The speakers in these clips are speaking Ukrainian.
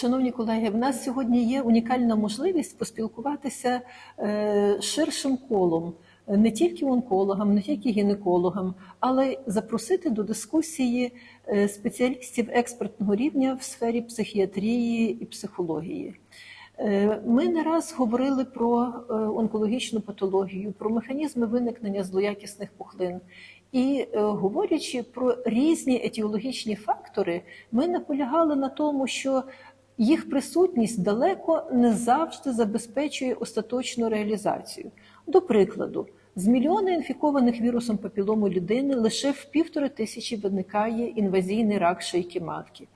Шановні колеги, в нас сьогодні є унікальна можливість поспілкуватися е, ширшим колом. Не тільки онкологам, не тільки гінекологам, але й запросити до дискусії е, спеціалістів експертного рівня в сфері психіатрії і психології. Е, Ми не раз говорили про онкологічну патологію, про механізми виникнення злоякісних пухлин. І говорячи про різні етіологічні фактори, ми наполягали на тому, що їх присутність далеко не завжди забезпечує остаточну реалізацію. До прикладу, з мільйона інфікованих вірусом папілому людини лише в півтори тисячі виникає інвазійний рак шийки матки.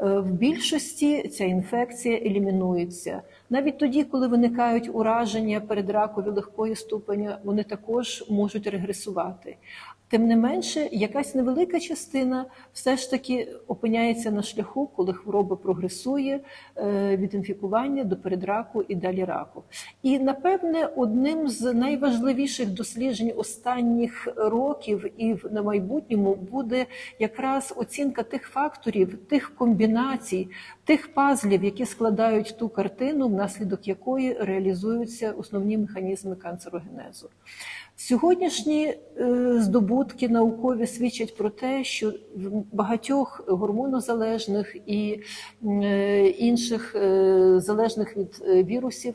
Е, В більшості ця інфекція елімінується. Навіть тоді, коли виникають ураження передракові легкої ступеня, вони також можуть регресувати. Тим не менше, якась невелика частина все ж таки опиняється на шляху, коли хвороба прогресує е, від інфікування до передраку і далі раку. І напевне, одним з найважливіших досліджень останніх років і на майбутньому буде якраз оцінка тих факторів, тих комбінацій, тих пазлів, які складають ту картину, внаслідок якої реалізуються основні механізми канцерогенезу. Сьогоднішні е, здобутки наукові свідчать про те, що в багатьох гормонозалежних і е, інших е, залежних від вірусів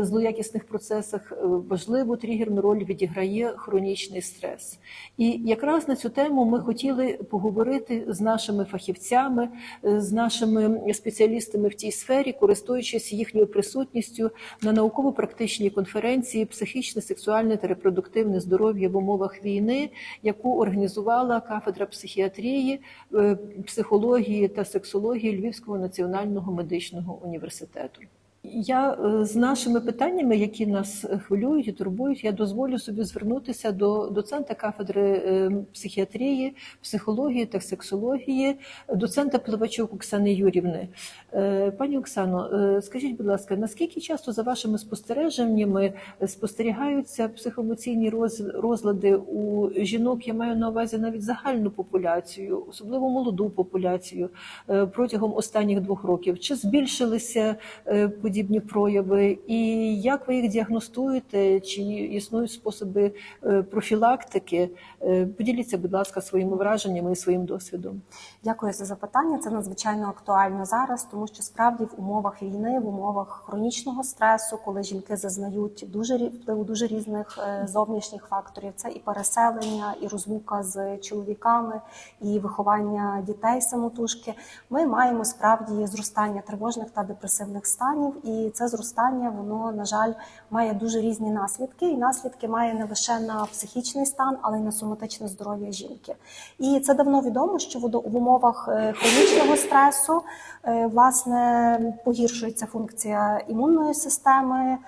злоякісних процесах важливу тригерну роль відіграє хронічний стрес. І якраз на цю тему ми хотіли поговорити з нашими фахівцями, з нашими спеціалістами в тій сфері, користуючись їхньою присутністю на науково-практичній конференції Психічне, сексуальне та репродуктивне здоров'я в умовах війни, яку організувала кафедра психіатрії, е, психології та сексології Львівського національного медичного університету. Я е, з нашими питаннями, які нас е, хвилюють і турбують, я дозволю собі звернутися до доцента кафедри е, психіатрії, психології та сексології, доцента Пливачук Оксани Юрівни. Пані Оксано, скажіть, будь ласка, наскільки часто за вашими спостереженнями спостерігаються психоемоційні розлади у жінок? Я маю на увазі навіть загальну популяцію, особливо молоду популяцію протягом останніх двох років. Чи збільшилися е, подібні прояви, і як ви їх діагностуєте? Чи існують способи е, профілактики? Е, Поділіться, будь ласка, своїми враженнями і своїм досвідом. Дякую за запитання. Це надзвичайно актуально зараз, тому що справді в умовах війни, в умовах хронічного стресу, коли жінки зазнають дуже впливу дуже різних е, зовнішніх факторів, це і переселення, і розлука з чоловіками, і виховання дітей самотужки. Ми маємо справді зростання тривожних та депресивних станів, і це зростання воно на жаль має дуже різні наслідки. І наслідки має не лише на психічний стан, але й на соматичне здоров'я жінки. І це давно відомо, що в умовах е, хронічного стресу е, власне погіршується функція імунної системи,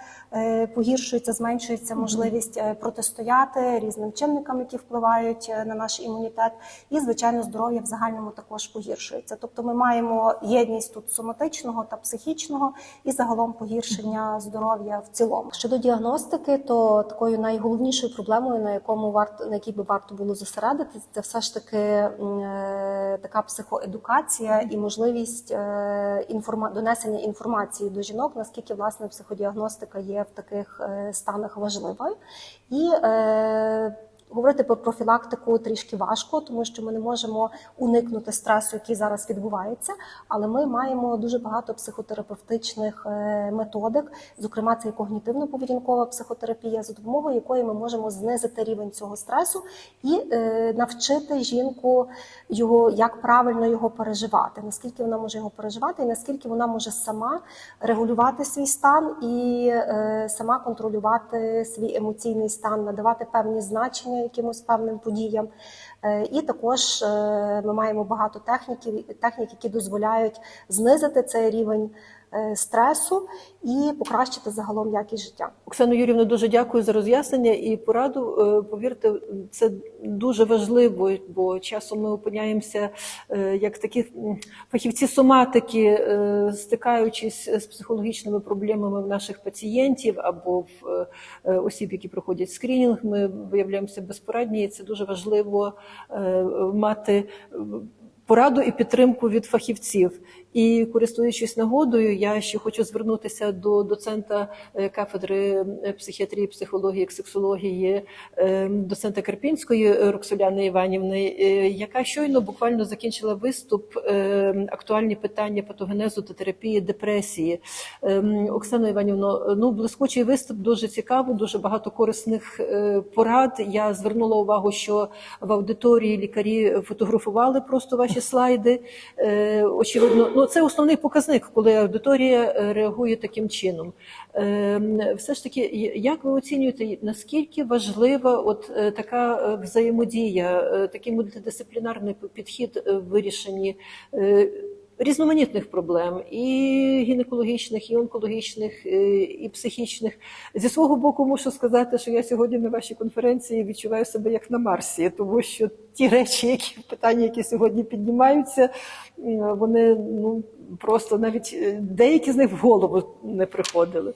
погіршується, зменшується можливість е, протистояти різним чинникам, які впливають е, на наш імунітет, і звичайно здоров'я в загальному також погіршується. Тобто, ми маємо єдність тут соматичного та психічного і загалом погіршення здоров'я в цілому. Щодо діагностики, то такою найголовнішою проблемою, на якому варто на якій би варто було зосередитися, це все ж таки е, така психоедукація і можливість е, інформа... донесення інформації до жінок, наскільки власне психодіагностика є в таких е, станах важливою. І е, Говорити про профілактику трішки важко, тому що ми не можемо уникнути стресу, який зараз відбувається. Але ми маємо дуже багато психотерапевтичних е, методик, зокрема, це і когнітивно-поведінкова психотерапія, за допомогою якої ми можемо знизити рівень цього стресу і е, навчити жінку його, як правильно його переживати, наскільки вона може його переживати, і наскільки вона може сама регулювати свій стан і е, сама контролювати свій емоційний стан, надавати певні значення якимось певним подіям. Е, І також е, ми маємо багато техніків, технік, які дозволяють знизити цей рівень стресу і покращити загалом якість життя. Оксано Юрівно, дуже дякую за роз'яснення і пораду. Е, Повірте, це дуже важливо, бо часом ми опиняємося е, як такі фахівці соматики, е, стикаючись з психологічними проблемами в наших пацієнтів або в е, е, осіб, які проходять скринінг. Ми виявляємося безпорадні, і це дуже важливо е, мати. е, Пораду і підтримку від фахівців. І користуючись нагодою, я ще хочу звернутися до доцента е, кафедри е, психіатрії, психології, сексології, е, доцента Карпінської Роксоляни Іванівни, яка щойно буквально закінчила виступ актуальні питання патогенезу та терапії депресії. Оксано Іванівно, ну блискучий виступ, дуже цікаво, дуже багато корисних порад. Я звернула увагу, що в аудиторії лікарі фотографували просто ваші слайди. Очевидно, ну це основний показник, коли аудиторія е, реагує таким чином. Ем, Все ж таки, як ви оцінюєте, наскільки важлива от е, така е, взаємодія, такий мультидисциплінарний підхід в вирішенні різноманітних проблем, і гінекологічних, і онкологічних, е, і психічних. Зі свого боку, мушу сказати, що я сьогодні на вашій конференції відчуваю себе як на Марсі, тому що ті речі, які питання, які сьогодні піднімаються, вони ну просто навіть е, деякі з них в голову не приходили.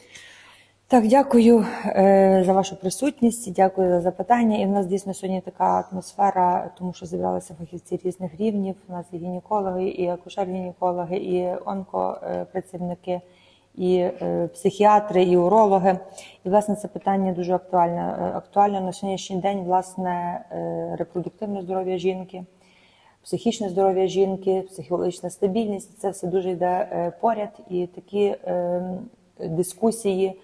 Так, дякую е, за вашу присутність, дякую за запитання. І в нас дійсно сьогодні така атмосфера, тому що зібралися фахівці різних рівнів. У нас і гінекологи, і акушер-гінекологи, і онкопрацівники, і е, психіатри, і урологи. І власне це питання дуже актуальне. Е, Актуально на сьогоднішній день власне е, репродуктивне здоров'я жінки. Психічне здоров'я жінки, психологічна стабільність це все дуже йде е, поряд, і такі е, дискусії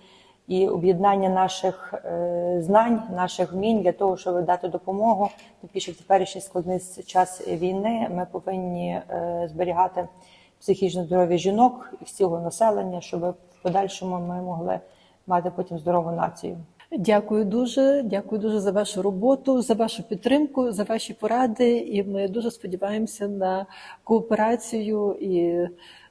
і об'єднання наших е, знань, наших вмінь для того, щоб дати допомогу. Більше в теперішній складний час війни ми повинні е, зберігати психічне здоров'я жінок і всього населення, щоб в подальшому ми могли мати потім здорову націю. Дякую дуже, дякую дуже за вашу роботу, за вашу підтримку, за ваші поради. І ми дуже сподіваємося на кооперацію і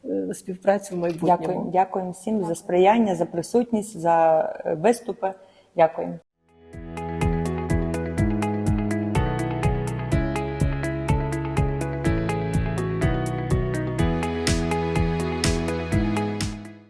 е, співпрацю в майбутньому. Дякую, дякую всім за сприяння, за присутність, за е, виступи. Дякуємо.